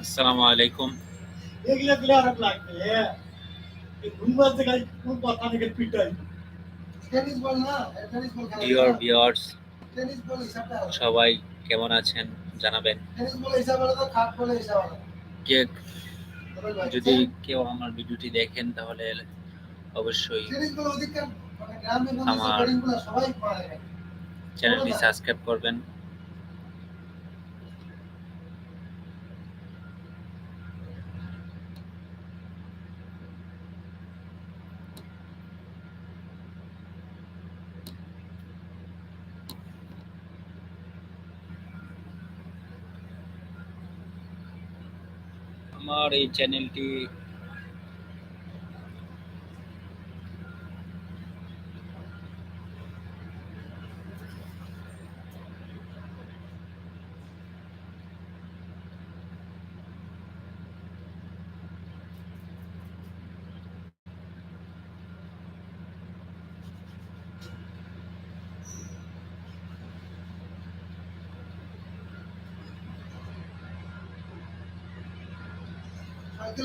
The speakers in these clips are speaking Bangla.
আসসালামু আলাইকুম। এগুলো দিলে আরও লাগবে এই ঘুমবার থেকে কোন কথা থেকে পিটাই। টেনিস বল না টেনিস বল খেলা ভিউয়ার্স টেনিস বল হিসাবটা সবাই কেমন আছেন জানাবেন? টেনিস বল হিসাব আলাদা খাট বলে হিসাব আলাদা কে যদি কেউ আমার ভিডিওটি দেখেন তাহলে অবশ্যই টেনিস বল অধিকার মানে গ্রামে চ্যানেলটি সাবস্ক্রাইব করবেন। আমার এই চ্যানেলটি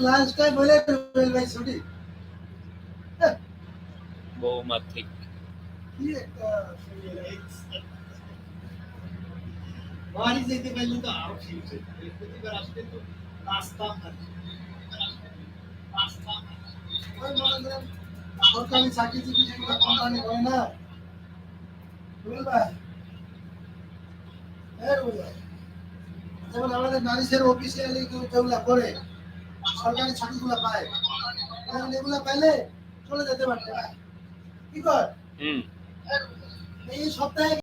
লাঞ্চ টাইম হলে রুবেল ভাই ছুটি। বহুমাত্রিক কি একটা বাড়ি যেতে পারলে তো আরও ঠিক বৃহস্পতিবার আসলে তো আসতাম না আসতাম না। ওই করেন সরকারি চাকরি চিকরি যেগুলো কোম্পানি হয় না। রুবেল ভাই। হ্যাঁ রুবেল ভাই। যেমন আমাদের নারীদের অফিসিয়ালি যেগুলো করে। সরকারি চাকরিগুলো পায়। এখন এগুলো পাইলে চলে যেতে পারতে কি কর? এই সপ্তাহে